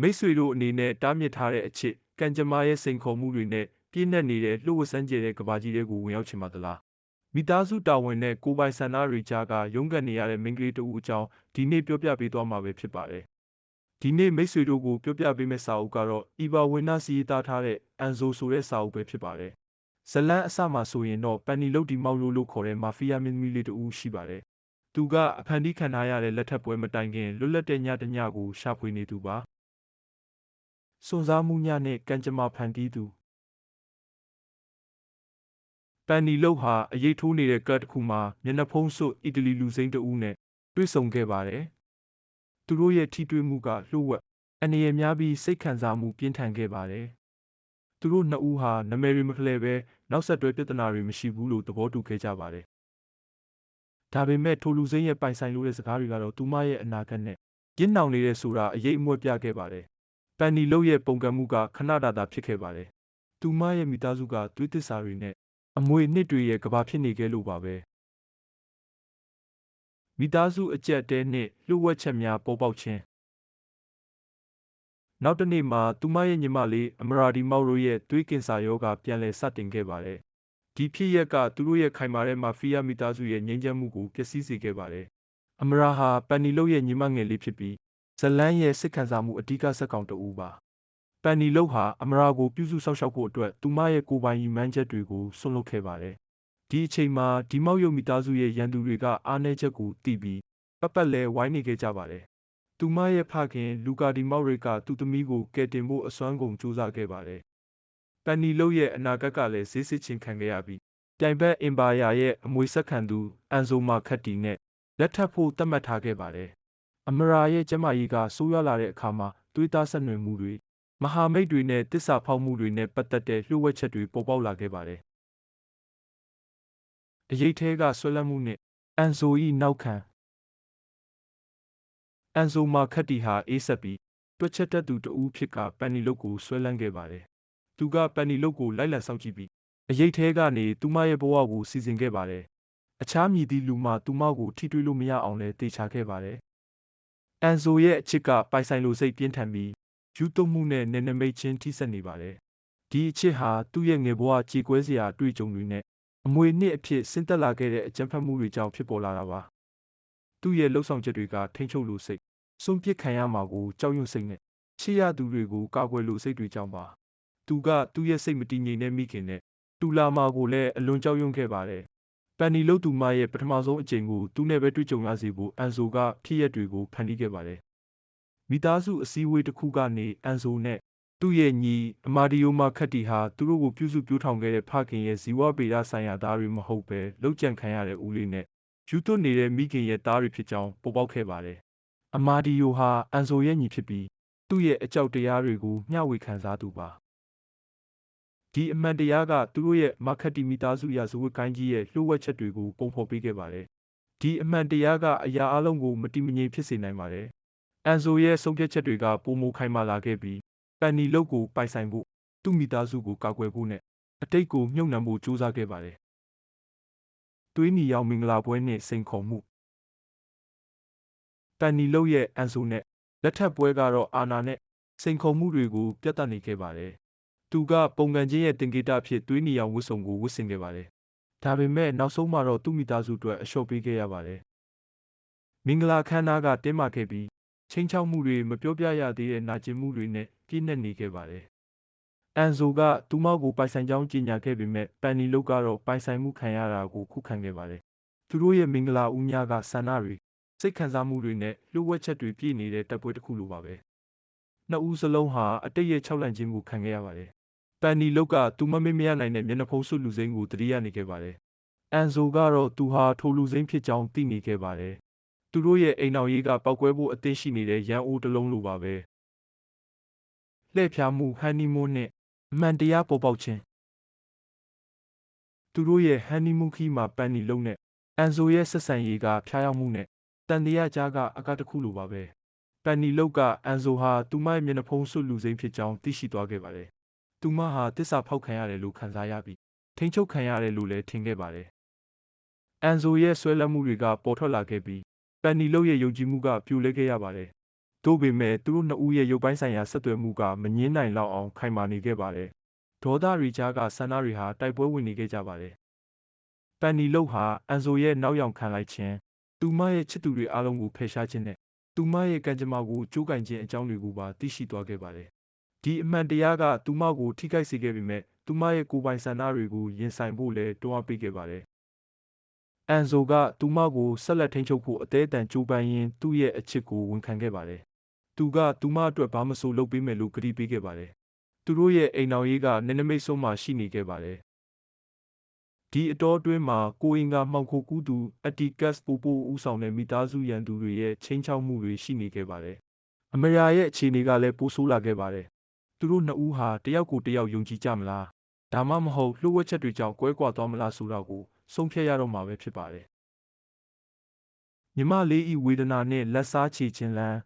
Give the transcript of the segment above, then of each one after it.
မိတ်ဆွေတို့အနေနဲ့တားမြစ်ထားတဲ့အချစ်ကံကြမ္မာရဲ့စိန်ခေါ်မှုတွေနဲ့ပြည့်နှက်နေတဲ့လှုပ်ဝက်ဆန်းကျယ်တဲ့ကဘာကြီးတွေကိုဝင်ရောက်ချင်ပါသလားမိသားစုတာဝန်နဲ့ကိုယ်ပိုင်ဆန္ဒတွေကြားကရုန်းကန်နေရတဲ့မိန်းကလေးတဦးအကြောင်းဒီနေ့ပြောပြပေးသွားမှာပဲဖြစ်ပါတယ်ဒီနေ့မိတ်ဆွေတို့ကိုပြောပြပေးမယ့်စာအုပ်ကတော့အီဗာဝင်းနာစီရေးသားထားတဲ့အန်ဇိုဆိုတဲ့စာအုပ်ပဲဖြစ်ပါတယ်ဇလန်းအစမှာဆိုရင်တော့ပန်နီလုတ်ဒီမောက်လို့လို့ခေါ်တဲ့မာဖီးယားမင်းသမီးလေးတဦးရှိပါတယ်သူကအဖန်တီးခံထားရတဲ့လက်ထပ်ပွဲမတိုင်ခင်လွတ်လပ်တဲ့ညတစ်ညကိုရှာဖွေနေသူပါ စွန့်စားမှုညနဲ့ကံကြမ္မာဖန်တီးသူပန်နီလုတ်ဟာအရေးထိုးနေတဲ့ကတ်တစ်ခုမှာမျက်နှာဖုံးစွပ်အီတလီလူစိမ်းတဦးနဲ့တွေ့ဆုံခဲ့ပါတယ်သူတို့ရဲ့ထိတွေ့မှုကလှုပ်ဝက်အနေရများပြီးစိတ်ခံစားမှုပြင်းထန်ခဲ့ပါတယ်သူတို့နှစ်ဦးဟာနာမည်တွေမဖလှယ်ပဲနောက်ဆက်တွဲပြဿနာတွေမရှိဘူးလို့သဘောတူခဲ့ကြပါတယ်ဒါပေမဲ့ထိုလူစိမ်းရဲ့ပိုင်ဆိုင်လို့တဲ့စကားတွေကတော့သူမရဲ့အနာဂတ်နဲ့ပြင်းနှောင်နေတဲ့ဆိုတာအရေးအမွက်ပြခဲ့ပါတယ် ပန်နီလုတ်ရဲ့ပုံကံမှုကခဏတာတာဖြစ်ခဲ့ပါတယ်သူမရဲ့မိသားစုကသွေးသစ္စာတွေနဲ့အမွေနှစ်တွေရဲ့ကဘာဖြစ်နေခဲ့လို့ပါပဲမိသားစုအကျက်တဲနှင့်လှုပ်ဝက်ချက်များပေါ်ပေါက်ခြင်းနောက်တစ်နေ့မှာသူမရဲ့ညီမလေးအမရာဒီမောက်ရိုရဲ့သွေးကင်ဆာရောဂါပြန်လည်စတင်ခဲ့ပါတယ်ဒီဖြစ်ရက်ကသူတို့ရဲ့ခိုင်မာတဲ့မာဖီးယားမိသားစုရဲ့ငြိမ်းချမ်းမှုကိုပျက်စီးစေခဲ့ပါတယ်အမရာဟာပန်နီလုတ်ရဲ့ညီမငယ်လေးဖြစ်ပြီး ဇလန်းရဲ့စစ်ခံစားမှုအဓိကဆက်ကောင်တဦးပါပန်နီလုတ်ဟာအမရာကိုပြုစုဆောက်ရှောက်ဖို့အတွက်သူမရဲ့ကိုယ်ပိုင်ရည်မှန်းချက်တွေကိုဆွန့်လွတ်ခဲ့ပါတယ်ဒီအချိန်မှာဒီမောက်ရုပ်မိသားစုရဲ့ရန်သူတွေကအားနည်းချက်ကိုသိပြီးပတ်ပတ်လဲဝိုင်းနေခဲ့ကြပါတယ်။သူမရဲ့ဖခင်လူကာဒီမောက်ရိတ်ကသူ့သမီးကိုကယ်တင်ဖို့အစွမ်းကုန်ကြိုးစားခဲ့ပါတယ်။ပန်နီလုတ်ရဲ့အနာဂတ်ကလည်းဈေးစစ်ချင်းခံခဲ့ရပြီးပြိုင်ဘက်အင်ပါယာရဲ့အမွေဆက်ခံသူအန်ဇိုမာခတ်တီနဲ့လက်ထပ်ဖို့သတ်မှတ်ထားခဲ့ပါတယ်။ အမရာရဲ့ကျမကြီးကဆိုးရွားလာတဲ့အခါမှာသွေးသားဆက်နွယ်မှုတွေမဟာမိတ်တွေနဲ့တစ္ဆာဖောက်မှုတွေနဲ့ပတ်သက်တဲ့လှုပ်ဝက်ချက်တွေပေါ်ပေါက်လာခဲ့ပါတယ်။အရေးထဲကဆွဲလန်းမှုနဲ့အန်ဆို၏နောက်ခံအန်ဆိုမာခတ်တီဟာအေးဆက်ပြီးတွက်ချက်တတ်သူတဦးဖြစ်ကပန်နီလုတ်ကိုဆွဲလန်းခဲ့ပါတယ်။သူကပန်နီလုတ်ကိုလိုက်လံစောင့်ကြည့်ပြီးအရေးထဲကနေသူမရဲ့ဘဝကိုစီစဉ်ခဲ့ပါတယ်။အခြားမြည်သည့်လူမှသူမကိုထိတွေ့လို့မရအောင်လဲတေချာခဲ့ပါတယ်။ အန်ဆိုရဲ့အချစ်ကပိုင်ဆိုင်လိုစိတ်ပြင်းထန်ပြီးယူသွမှုနဲ့နယ်နိမိတ်ချင်းထိစပ်နေပါတယ်။ဒီအချစ်ဟာသူ့ရဲ့ငယ်ဘဝကြေကွဲစရာအတွေ့အကြုံတွေနဲ့အမွေနှစ်အဖြစ်ဆင်းသက်လာခဲ့တဲ့အကြမ်းဖက်မှုတွေကြောင့်ဖြစ်ပေါ်လာတာပါ။သူ့ရဲ့လှုပ်ဆောင်ချက်တွေကထိမ့်ချုပ်လို့စိတ်စွန့်ပစ်ခံရမှာကိုကြောက်ရွံ့စိတ်နဲ့ချစ်ရသူတွေကိုကာကွယ်လို့စိတ်တွေကြောင့်ပါ။သူကသူ့ရဲ့စိတ်မတည်ငြိမ်တဲ့မိခင်နဲ့တူလာမာကိုလည်းအလွန်ကြောက်ရွံ့ခဲ့ပါတယ်။ ပန်နီလုတ်သူမရဲ့ပထမဆုံးအကြိမ်ကိုသူနဲ့ပဲတွေ့ကြုံရစေဖို့အန်ဆိုကဖြစ်ရက်တွေကိုဖန်တီးခဲ့ပါတယ်။မိသားစုအစည်းအဝေးတစ်ခုကနေအန်ဆိုနဲ့သူ့ရဲ့ညီအမာဒီယိုမာခတ်တီဟာသူတို့ကိုပြုစုပြောင်းထောင်ခဲ့တဲ့ဖခင်ရဲ့ဇီဝဗေဒဆိုင်ရာသားတွေမဟုတ်ပဲလောက်ကျန်ခံရတဲ့ဦးလေးနဲ့ယူသွနေတဲ့မိခင်ရဲ့သားတွေဖြစ်ကြောင်းပေါ်ပေါက်ခဲ့ပါတယ်။အမာဒီယိုဟာအန်ဆိုရဲ့ညီဖြစ်ပြီးသူ့ရဲ့အကြောက်တရားတွေကိုမျှဝေခံစားသူပါ။ ဒီအမှန်တရားကသူတို့ရဲ့မာခတ်တီမိသားစုရာဇဝတ်ကိုင်းကြီးရဲ့လှုပ်ဝက်ချက်တွေကိုပုံဖော်ပေးခဲ့ပါတယ်။ဒီအမှန်တရားကအရာအလုံးကိုမတိမငြိမ်ဖြစ်စေနိုင်ပါတယ်။အန်ဆိုရဲ့ဆုံးဖြတ်ချက်တွေကပုံမခိုင်မာလာခဲ့ပြီးပန်နီလုတ်ကိုပိုင်ဆိုင်ဖို့သူ့မိသားစုကိုကာကွယ်ဖို့နဲ့အတိတ်ကိုမြုပ်နှံဖို့ကြိုးစားခဲ့ပါတယ်။သွေးနီရောင်မင်္ဂလာပွဲနှင့်စိန်ခေါ်မှုပန်နီလုတ်ရဲ့အန်ဆိုနဲ့လက်ထပ်ပွဲကတော့အာနာနဲ့စိန်ခေါ်မှုတွေကိုပြတ်တက်နေခဲ့ပါတယ်။ သူကပုံကန်ချင်းရဲ့တင်ကေတဖြစ်သွေးနီရောင်ဝတ်စုံကိုဝတ်ဆင်ခဲ့ပါတယ်။ဒါပေမဲ့နောက်ဆုံးမှာတော့သူ့မိသားစုအတွက်အလျှော့ပေးခဲ့ရပါတယ်။မင်္ဂလာခမ်းနားကတင်းမာခဲ့ပြီးချင်းချောက်မှုတွေမပြောပြရသေးတဲ့နာကျင်မှုတွေနဲ့ပြည့်နှက်နေခဲ့ပါတယ်။အန်ဇိုကသူမကိုပိုင်ဆိုင်ကြောင်းကြေညာခဲ့ပေမဲ့ပန်နီလုတ်ကတော့ပိုင်ဆိုင်မှုခံရတာကိုခုခံခဲ့ပါတယ်။သူတို့ရဲ့မင်္ဂလာဦးညကဆန္ဒတွေစိတ်ခံစားမှုတွေနဲ့လှုပ်ဝက်ချက်တွေပြည့်နေတဲ့တပ်ပွဲတစ်ခုလိုပါပဲ။နှစ်ဦးစလုံးဟာအတိတ်ရဲ့ခြောက်လန့်ခြင်းကိုခံခဲ့ရပါတယ်။ပ န်နီလုတ်ကသူမမေ့မရနိုင်တဲ့မျက်နှာဖုံးစွပ်လူစိမ်းကိုတတိယနေခဲ့ပါတယ်။အန်ဇိုကတော့သူဟာထိုလူစိမ်းဖြစ်ကြောင်းသိနေခဲ့ပါတယ်။သူတို့ရဲ့အိမ်တော်ရေးကပောက်ကွဲဖို့အသင့်ရှိနေတဲ့ရန်အိုးတစ်လုံးလိုပါပဲ။လှည့်ဖျားမှုဟန်နီမွန်းနဲ့အမှန်တရားပေါ်ပေါက်ခြင်းသူတို့ရဲ့ဟန်နီမွန်းခီးမှာပန်နီလုံးနဲ့အန်ဆိုရဲ့ဆက်ဆံရေးကဖျားယောင်းမှုနဲ့တန်တရားကြားကအကားတစ်ခုလိုပါပဲပန်နီလုတ်ကအန်ဆိုဟာသူမရဲ့မျက်နှာဖုံးဆွလူစိမ်းဖြစ်ကြောင်းသိရှိသွားခဲ့ပါတယ် သူမဟာတစ္ဆာဖောက်ခံရတယ်လို့ခံစားရပြီးထိန်ချုပ်ခံရတယ်လို့လည်းထင်ခဲ့ပါတယ်အန်ဆိုရဲ့ဆွဲလန်းမှုတွေကပေါ်ထွက်လာခဲ့ပြီးပန်နီလုတ်ရဲ့ယုံကြည်မှုကပြိုလဲခဲ့ရပါတယ်သို့ပေမဲ့သူတို့နှစ်ဦးရဲ့ရုပ်ပိုင်းဆိုင်ရာဆက်သွယ်မှုကမငင်းနိုင်လောက်အောင်ခိုင်မာနေခဲ့ပါတယ်။ဒေါသတွေကြားကဆန္ဒတွေဟာတိုက်ပွဲဝင်နေခဲ့ကြပါတယ်။ပန်နီလုတ်ဟာအန်ဆိုရဲ့နောက်ယောင်ခံလိုက်ခြင်းသူမရဲ့ချစ်သူတွေအားလုံးကိုဖယ်ရှားခြင်းနဲ့သူမရဲ့ကံကြမ္မာကိုကြိုးကင်ခြင်းအကြောင်းတွေကိုပါသိရှိသွားခဲ့ပါတယ်။ ဒီအမှန်တရားက သူမကို ထိခိုက်စေခဲ့ပေမဲ့သူမရဲ့ကိုယ်ပိုင်ဆန္ဒတွေကို ရင်ဆိုင်ဖို့လည်း တွန်းအားပေးခဲ့ပါတယ်။အန်ဆိုက သူမကို ဆက်လက်ထိန်းချုပ်ဖို့ အသေးအတန်ကြိုးပမ်းရင်း သူ့ရဲ့အချစ်ကို ဝန်ခံခဲ့ပါတယ်။သူက သူမအတွက် ဘာမဆိုလုပ်ပေးမယ်လို့ ကတိပေးခဲ့ပါတယ်။သူတို့ရဲ့ အိမ်တော်ရေးကနည်းနမိတ်ဆုံးမှရှိနေခဲ့ပါတယ်။ဒီအတော်အတွင်းမှာ ကိုအင်ကမှောင်ခိုကူးသူ အတီကတ်ပူပူဦးဆောင်တဲ့ မိသားစုရန်သူတွေရဲ့ချင်းချောက်မှုတွေ ရှိနေခဲ့ပါတယ်။အမရာရဲ့ အခြေအနေကလည်း ပိုဆိုးလာခဲ့ပါတယ်။ သူတို့နှစ်ဦးဟာတယောက်ကိုတယောက်ယုံကြည်ကြမလား။ဒါမှမဟုတ်လှုပ်ဝက်ချက်တွေကြောင့်ကွဲကွာသွားမလားဆိုတာကိုဆုံးဖြတ်ရတော့မှာပဲဖြစ်ပါတယ်။မြမလေးဤဝေဒနာနဲ့လက်စားချေခြင်းလန်း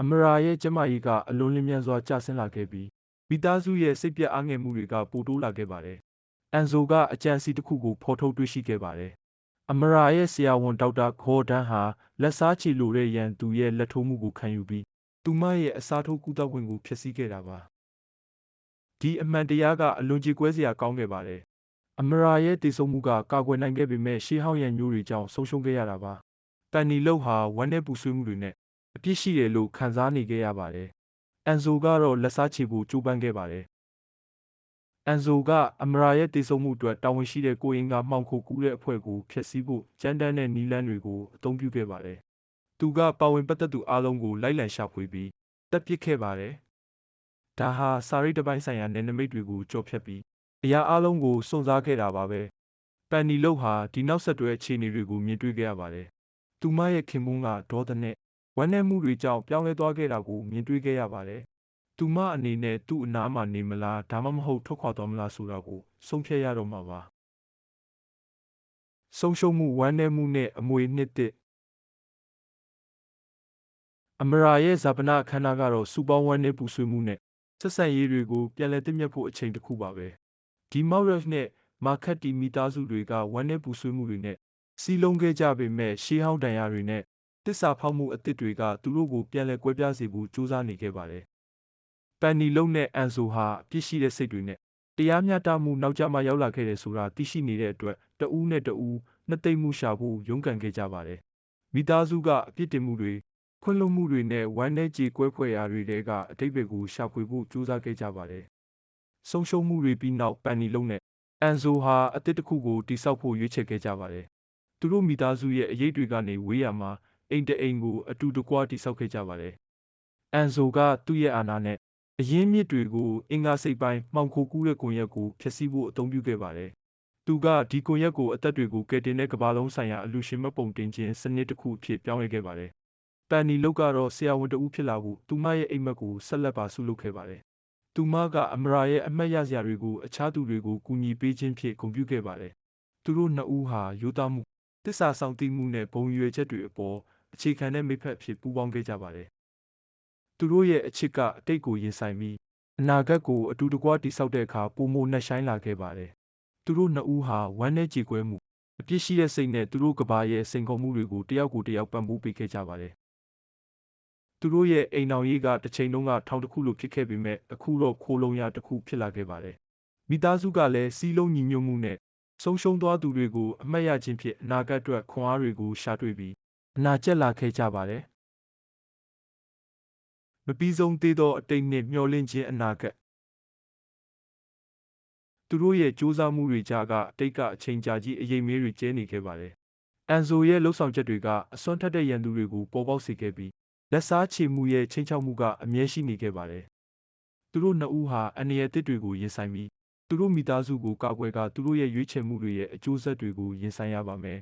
အမရာရဲ့ကျမကြီးကအလွန်လင်းမြန်စွာကျဆင်းလာခဲ့ပြီးမိသားစုရဲ့စိတ်ပြတ်အားငယ်မှုတွေကပိုတိုးလာခဲ့ပါတယ်။အန်ဆိုကအကြံစီတစ်ခုကိုဖော်ထုတ်တွေ့ရှိခဲ့ပါတယ်။အမရာရဲ့ဆရာဝန်ဒေါက်တာခေါ်ဒန်ဟာလက်စားချေလိုတဲ့ရန်သူရဲ့လက်ထိုးမှုကိုခံယူပြီး သူမရဲ့အစားထိုးကုသခွင့်ကိုဖျက်ဆီးခဲ့တာပါ။ဒီအမှန်တရားကအလွန်ကြေကွဲစရာကောင်းခဲ့ပါတယ်။အမရာရဲ့တည်ဆုံမှုကကာကွယ်နိုင်ခဲ့ပေမဲ့ရှေးဟောင်းရန်မျိုးတွေကြောင့်ဆုံးရှုံးခဲ့ရတာပါ။ပန်နီလုတ်ဟာဝမ်းနဲ့ပူဆွေးမှုတွေနဲ့အပြစ်ရှိတယ်လို့ခံစားနေခဲ့ရပါတယ်။အန်ဆိုကတော့လက်စားချေဖို့ကြိုးပမ်းခဲ့ပါတယ်။အန်ဆိုကအမရာရဲ့တည်ဆုံမှုအတွက်တာဝန်ရှိတဲ့ကိုရင်ကမှောင်ခိုကူးတဲ့အဖွဲ့ကိုဖျက်ဆီးဖို့ကြမ်းတမ်းတဲ့နီလန်းတွေကိုအသုံးပြုခဲ့ပါတယ်။ သူက ပါဝင်ပတ်သက်သူအလုံးကို လိုက်လံရှာဖွေပြီးတပ်ပစ်ခဲ့ပါတယ်။ဒါဟာ စာရိတ္တပိုင်းဆိုင်ရာ နယ်နိမိတ်တွေကိုကြော်ဖြတ်ပြီး အရာအလုံးကို စွန့်စားခဲ့တာပါပဲ။ပန်နီလုတ်ဟာ ဒီနောက်ဆက်တွဲ အခြေအနေတွေကို မြင်တွေ့ခဲ့ရပါတယ်။သူမရဲ့ခင်မုန်းက ဒေါသနဲ့ ဝမ်းနည်းမှုတွေကြောင့် ပြောင်းလဲသွားခဲ့တာကို မြင်တွေ့ခဲ့ရပါတယ်။သူမအနေနဲ့ သူ့အနားမှာနေမလား ဒါမှမဟုတ် ထွက်ခွာသွားမလားဆိုတာကို ဆုံးဖြတ်ရတော့မှာပါ။ဆုံးရှုံးမှု ဝမ်းနည်းမှုနဲ့ အမွေနှစ်တစ် အမရာရဲ့ဇာပနာအခမ်းအနားကတော့စူပေါင်းဝမ်းနည်းပူဆွေးမှုနဲ့ဆက်ဆံရေးတွေကိုပြန်လည်တည်မြတ်ဖို့အချိန်တစ်ခုပါပဲ။ဒီမောက်ရက်နဲ့မာခတ်တီမိသားစုတွေကဝမ်းနည်းပူဆွေးမှုတွေနဲ့စီးလုံးခဲ့ကြပေမဲ့ရှေးဟောင်းတန်ရာတွေနဲ့တစ္ဆာဖောက်မှုအသစ်တွေကသူတို့ကိုပြန်လည်ကွဲပြားစေဖို့ကြိုးစားနေခဲ့ပါတယ်။ပန်နီလုံးနဲ့အန်ဆိုဟာပြည့်ရှိတဲ့စိတ်တွေနဲ့တရားမျှတမှုနောက်ကျမှရောက်လာခဲ့တယ်ဆိုတာသိရှိနေတဲ့အတွက်တဦးနဲ့တဦးနှစ်သိမ့်မှုရှာဖို့ရုန်းကန်ခဲ့ကြပါတယ်။မိသားစုကအပြစ်တင်မှုတွေ ခွင့်လွှတ်မှုတွေနဲ့ ဝမ်းနည်းကြေကွဲဖွယ်ရာတွေတဲကအတိတ်ဘက်ကို ရှာဖွေဖို့ကြိုးစားခဲ့ကြပါတယ်။ဆုံးရှုံးမှုတွေပြီးနောက် ပန်နီလုံးနဲ့ အန်ဆိုဟာ အသစ်တစ်ခုကိုတိစောက်ဖို့ ရွေးချယ်ခဲ့ကြပါတယ်။သူတို့မိသားစုရဲ့ အရေးတွေကနေ ဝေးရမှာ အိမ်တအိမ်ကို အတူတကွတိဆောက်ခဲ့ကြပါတယ်။အန်ဆိုက သူ့ရဲ့အာဏာနဲ့ အရင်းမြစ်တွေကို အင်္ဂါစိတ်ပိုင်း မှောင်ခိုကူးတဲ့ကွန်ရက်ကို ဖျက်ဆီးဖို့ အသုံးပြုခဲ့ပါတယ်။သူက ဒီကွန်ရက်ကို အသက်တွေကို ကယ်တင်တဲ့ ကမ္ဘာလုံးဆိုင်ရာ အလူရှင်မပုံတင်ခြင်းစနစ်တစ်ခုအဖြစ် ပြောင်းလဲခဲ့ပါတယ်။ ပန်နီလုတ်ကတော့ဆရာဝန်တဦးဖြစ်လာဖို့သူမရဲ့အိမ်မက်ကိုဆက်လက်ပါဆုလုပ်ခဲ့ပါတယ်။သူမကအမရာရဲ့အမတ်ရစရာတွေကိုအခြားသူတွေကိုကူညီပေးခြင်းဖြင့်ဂုဏ်ပြုခဲ့ပါတယ်။သူတို့နှစ်ဦးဟာရိုးသားမှုတစ္ဆာဆောင်သိမှုနဲ့ဘုံရွယ်ချက်တွေအပေါ်အခြေခံတဲ့မိဖက်အဖြစ်ပူးပေါင်းခဲ့ကြပါတယ်။သူတို့ရဲ့အချစ်ကအတိတ်ကိုရင်ဆိုင်ပြီးအနာဂတ်ကိုအတူတကွတည်ဆောက်တဲ့အခါပုံမနှက်ဆိုင်လာခဲ့ပါတယ်။သူတို့နှစ်ဦးဟာဝမ်းနည်းကြေကွဲမှုအပြစ်ရှိတဲ့စိတ်နဲ့သူတို့ကဘာရဲ့စိန်ခေါ်မှုတွေကိုတယောက်ကိုတယောက်ပံ့ပိုးပေးခဲ့ကြပါတယ်။ သူတို့ရဲ့အိမ်တော်ရေးကတစ်ချိန်လုံးကထောင်တစ်ခုလိုဖြစ်ခဲ့ပေမဲ့အခုတော့ခိုးလုံရတစ်ခုဖြစ်လာခဲ့ပါတယ်။မိသားစုကလည်းစီးလုံးညီညွတ်မှုနဲ့ဆုံးရှုံးသွားသူတွေကိုအမှတ်ရခြင်းဖြင့်အနာဂတ်အတွက်ခွန်အားတွေကိုရှာတွေ့ပြီးအနာကျက်လာခဲ့ကြပါတယ်။မပြီးဆုံးသေးသောအတိတ်နှင့်မျောလင့်ခြင်းအနာဂတ်သူတို့ရဲ့ကြိုးစားမှုတွေကြားကအတိတ်ကအချိန်ကြာကြီးအရေးမေးတွေကျဲနေခဲ့ပါတယ်။အန်ဆိုရဲ့လှုပ်ဆောင်ချက်တွေကအစွမ်းထက်တဲ့ရန်သူတွေကိုပေါ်ပေါက်စေခဲ့ပြီး လက်စားချေမှုရဲ့ချင်းချောက်မှုကအမြဲရှိနေခဲ့ပါတယ်။သူတို့နှစ်ဦးဟာအန္တရာယ်တစ်တွေကိုရင်ဆိုင်ပြီးသူတို့မိသားစုကိုကာကွယ်ကာသူတို့ရဲ့ရွေးချယ်မှုတွေရဲ့အကျိုးဆက်တွေကိုရင်ဆိုင်ရပါမယ်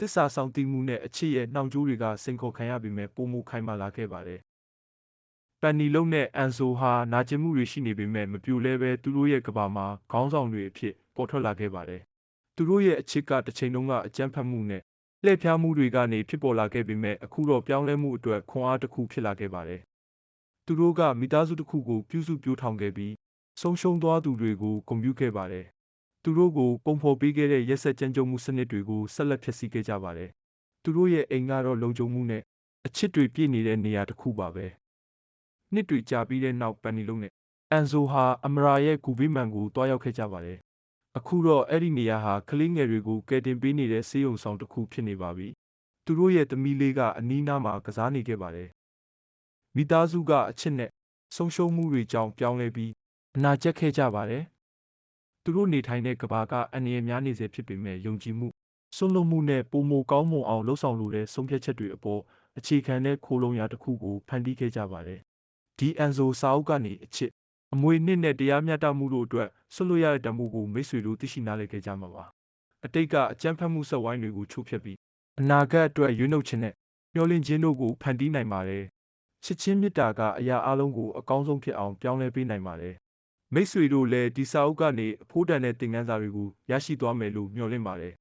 တစ္ဆာဆောင်တည်မှုနဲ့အချစ်ရဲ့နှောင်ကြိုးတွေကစိန်ခေါ်ခံရပေမဲ့ပုံမခိုင်မာလာခဲ့ပါတယ်။ပန်နီလုံးနဲ့အန်ဆိုဟာနာကျင်မှုတွေရှိနေပေမဲ့မပြိုလဲပဲသူတို့ရဲ့ကဘာမှာခေါင်းဆောင်တွေအဖြစ်ပေါ်ထွက်လာခဲ့ပါတယ်။သူတို့ရဲ့အချစ်ကတစ်ချိန်လုံးကအကြမ်းဖက်မှုနဲ့ လှည့်ဖျားမှုတွေကနေဖြစ်ပေါ်လာခဲ့ပေမဲ့အခုတော့ပြောင်းလဲမှုအတွက်ခွန်အားတစ်ခုဖြစ်လာခဲ့ပါတယ်။သူတို့ကမိသားစုတစ်ခုကိုပြုစုပြောင်းထောင်ခဲ့ပြီးဆုံးရှုံးသွားသူတွေကိုဂုဏ်ပြုခဲ့ပါတယ်သူတို့ကိုပုံဖော်ပေးခဲ့တဲ့ရက်ဆက်ကြမ်းကြုတ်မှုစနစ်တွေကိုဆက်လက်ဖျက်ဆီးခဲ့ကြပါတယ်။သူတို့ရဲ့အိမ်ကတော့လုံခြုံမှုနဲ့အချစ်တွေပြည့်နေတဲ့နေရာတစ်ခုပါပဲနှစ်တွေကြာပြီးတဲ့နောက်ပန်နီလုံးနဲ့အန်ဆိုဟာအမရာရဲ့ဂူဘေးမှန်ကိုတွားရောက်ခဲ့ကြပါတယ် အခုတော့အဲ့ဒီနေရာဟာကလေးငယ်တွေကိုကယ်တင်ပေးနေတဲ့ဆေးရုံဆောင်တစ်ခုဖြစ်နေပါပြီသူတို့ရဲ့သမီးလေးကအနီးနားမှာကစားနေခဲ့ပါတယ်မိသားစုကအချစ်နဲ့ဆုံးရှုံးမှုတွေကြောင့်ပြောင်းလဲပြီးအနာကျက်ခဲ့ကြပါတယ်သူတို့နေထိုင်တဲ့ကဘာကအန္တရာယ်များနေစေဖြစ်ပေမဲ့ယုံကြည်မှုစွန့်လွတ်မှုနဲ့ပုံမကောင်းမွန်အောင်လှုပ်ဆောင်လိုတဲ့ဆုံးဖြတ်ချက်တွေအပေါ်အခြေခံတဲ့ခိုးလုံရာတစ်ခုကိုဖန်တီးခဲ့ကြပါတယ်ဒီအန်ဆိုစာအုပ်ကနေအချစ် အမွေနှစ်နဲ့ တရားမျှတမှုတို့အတွက်ဆွတ်လွတ်ရတဲ့တမှုကို မိတ်ဆွေတို့ သိရှိနားလည်ခဲ့ကြမှာပါ အတိတ်က အကြမ်းဖက်မှုဆက်ဝိုင်းတွေကို ချိုးဖျက်ပြီး အနာဂတ်အတွက် ရွေးနှုတ်ခြင်းနဲ့ မျှော်လင့်ခြင်းတို့ကို ဖန်တီးနိုင်ပါတယ် ချစ်ချင်းမေတ္တာက အရာအလုံးကို အကောင်းဆုံးဖြစ်အောင် ပြောင်းလဲပေးနိုင်ပါတယ် မိတ်ဆွေတို့လည်း ဒီစာအုပ်ကနေ အဖို့တန်တဲ့ သင်ခန်းစာတွေကို ရရှိသွားမယ်လို့ မျှော်လင့်ပါတယ်